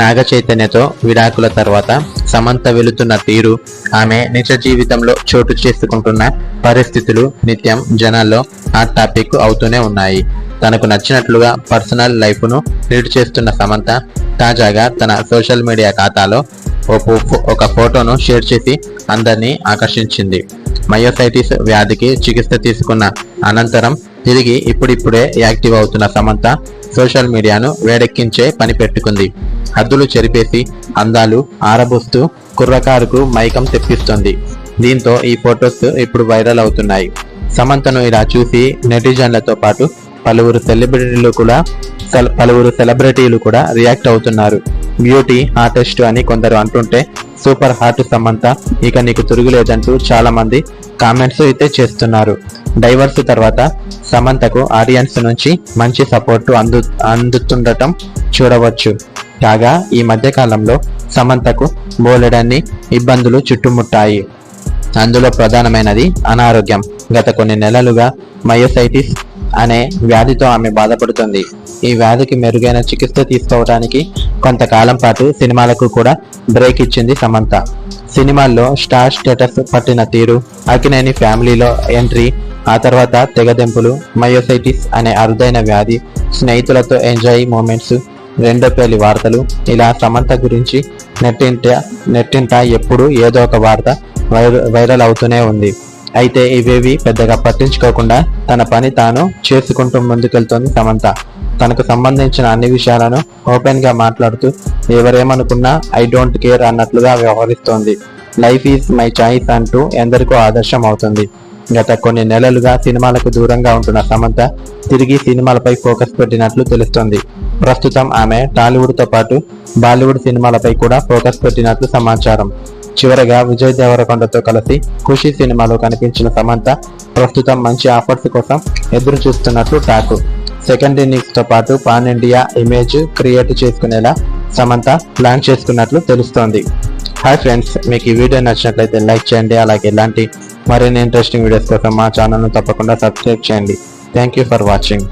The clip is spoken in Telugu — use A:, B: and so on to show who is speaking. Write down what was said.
A: నాగ చైతన్యతో విడాకుల తర్వాత సమంత వెళుతున్న తీరు ఆమె నిజ జీవితంలో చోటు చేసుకుంటున్న పరిస్థితులు నిత్యం జనాల్లో హాట్ టాపిక్ అవుతూనే ఉన్నాయి. తనకు నచ్చినట్లుగా పర్సనల్ లైఫ్ను లీడ్ చేస్తున్న సమంత తాజాగా తన సోషల్ మీడియా ఖాతాలో ఓ ఒక ఫోటోను షేర్ చేసి అందరినీ ఆకర్షించింది. మయోసైటిస్ వ్యాధికి చికిత్స తీసుకున్న అనంతరం తిరిగి ఇప్పుడిప్పుడే యాక్టివ్ అవుతున్న సమంత సోషల్ మీడియాను వేడెక్కించే పని పెట్టుకుంది. హద్దులు చెరిపేసి అందాలు ఆరబోస్తూ కుర్రకారుకు మైకం తెప్పిస్తుంది. దీంతో ఈ ఫొటోస్ ఇప్పుడు వైరల్ అవుతున్నాయి. సమంతను ఇలా చూసి నెటిజన్లతో పాటు పలువురు సెలబ్రిటీలు కూడా సెల- పలువురు సెలబ్రిటీలు కూడా రియాక్ట్ అవుతున్నారు. బ్యూటీ హార్టెస్ట్ అని కొందరు అంటుంటే సూపర్ హార్ట్ సమంత ఇక నీకు తిరుగులేదంటూ చాలా మంది కామెంట్స్ అయితే చేస్తున్నారు. డైవర్స్ తర్వాత సమంతకు ఆడియన్స్ నుంచి మంచి సపోర్ట్ అందు అందుతుండటం చూడవచ్చు. కాగా ఈ మధ్యకాలంలో సమంతకు బోలెడన్ని ఇబ్బందులు చుట్టుముట్టాయి. అందులో ప్రధానమైనది అనారోగ్యం. గత కొన్ని నెలలుగా మయోసైటిస్ అనే వ్యాధితో ఆమె బాధపడుతుంది. ఈ వ్యాధికి మెరుగైన చికిత్స తీసుకోవడానికి కొంతకాలం పాటు సినిమాలకు కూడా బ్రేక్ ఇచ్చింది సమంత. సినిమాల్లో స్టార్ స్టేటస్ పట్టిన తీరు అకినేని ఫ్యామిలీలో ఎంట్రీ ఆ తర్వాత తెగదెంపులు మయోసైటిస్ అనే అరుదైన వ్యాధి స్నేహితులతో ఎంజాయ్ మూమెంట్స్ రెండో పేలి వార్తలు ఇలా సమంత గురించి నెట్టింట నెట్టింట ఎప్పుడు ఏదో ఒక వార్త వైర- వైరల్ అవుతూనే ఉంది. అయితే ఇవేవి పెద్దగా పట్టించుకోకుండా తన పని తాను చేసుకుంటూ ముందుకెళ్తోంది సమంత. తనకు సంబంధించిన అన్ని విషయాలను ఓపెన్గా మాట్లాడుతూ ఎవరేమనుకున్నా ఐ డోంట్ కేర్ అన్నట్లుగా వ్యవహరిస్తోంది. లైఫ్ ఈజ్ మై చాయిస్ అంటూ ఎందరికో ఆదర్శం అవుతుంది. గత కొన్ని నెలలుగా సినిమాలకు దూరంగా ఉంటున్న సమంత తిరిగి సినిమాలపై ఫోకస్ పెట్టినట్లు తెలుస్తోంది. ప్రస్తుతం ఆమె టాలీవుడ్తో పాటు బాలీవుడ్ సినిమాలపై కూడా ఫోకస్ పెట్టినట్లు సమాచారం. చివరగా విజయ్ దేవరకొండతో కలిసి ఖుషి సినిమాలో కనిపించిన సమంత ప్రస్తుతం మంచి ఆఫర్స్ కోసం ఎదురు చూస్తున్నట్లు టాక్. సెకండ్ ఇన్నింగ్స్తో పాటు పాన్ ఇండియా ఇమేజ్ క్రియేట్ చేసుకునేలా సమంత ప్లాన్ చేసుకున్నట్లు తెలుస్తోంది. హాయ్ ఫ్రెండ్స్ మీకు ఈ వీడియో నచ్చినట్లయితే లైక్ చేయండి అలాగే ఇలాంటి మరిన్ని ఇంట్రెస్టింగ్ వీడియోస్ కోసం మా ఛానల్ను తప్పకుండా సబ్స్క్రైబ్ చేయండి. Thank you for watching.